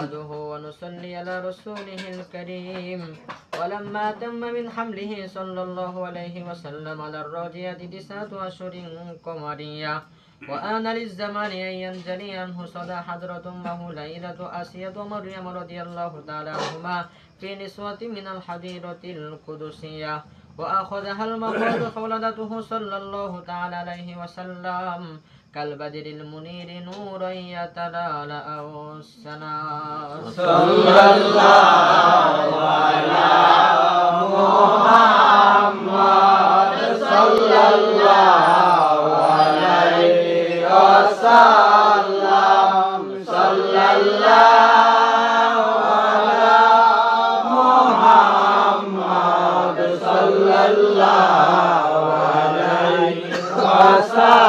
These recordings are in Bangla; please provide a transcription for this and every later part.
نحمده ونصلي على رسوله الكريم. ولما تم من حمله صلى الله عليه وسلم على الراجية تسعة أشهر قمرية. وآن للزمان أن ينجلي عنه صدى حضرة أمه ليلة آسية مريم رضي الله تعالى عنهما في نسوة من الحديرة القدسية. وأخذها المخاض فولدته صلى الله تعالى عليه وسلم. كالبدر المنير نورا يتلالأ السنام صلى الله على محمد صلى الله عليه وسلم صلى الله على محمد صلى الله عليه وسلم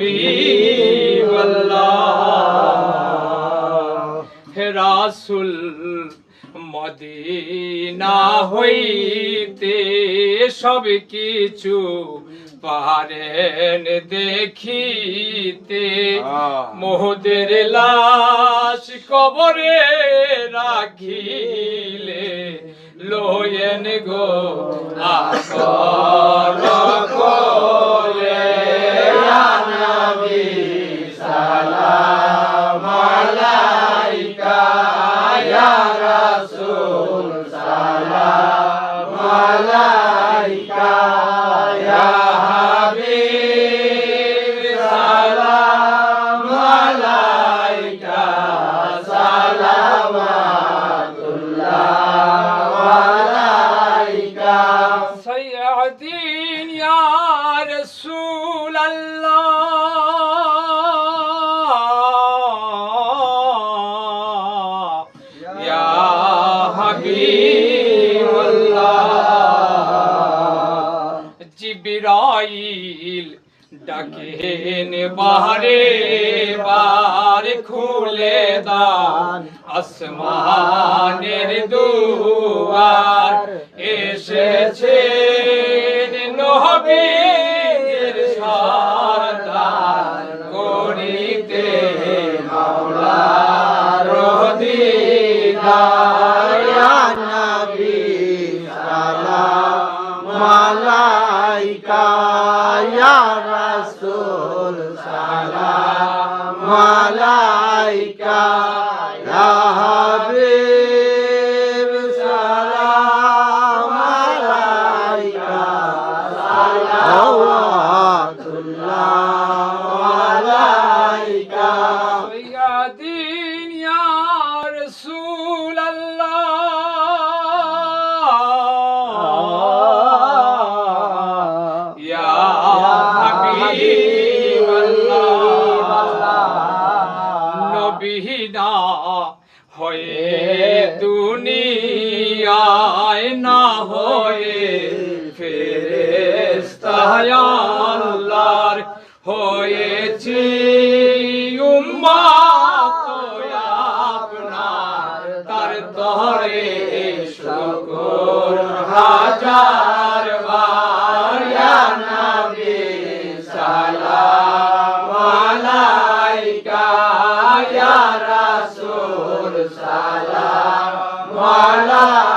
হাবিব হে রাসুল মদিনা হইতে সব কিছু পারেন দেখিতে। মোহদের লাশ কবরে রাখিলে লোয়েন গো আ illallah ya habibullah jibrail ডাকেন বাহারে বার খুলে দান আসমানের দুয়া রাসূল সালাম আলাইকা। হয়ে দুনিয়ায় না হয়ে ফেরেস্তায় আল্লাহর হয়েছি উম্মাত আপনার তার শুকর হাজার রাসূল সালাম আলাইকা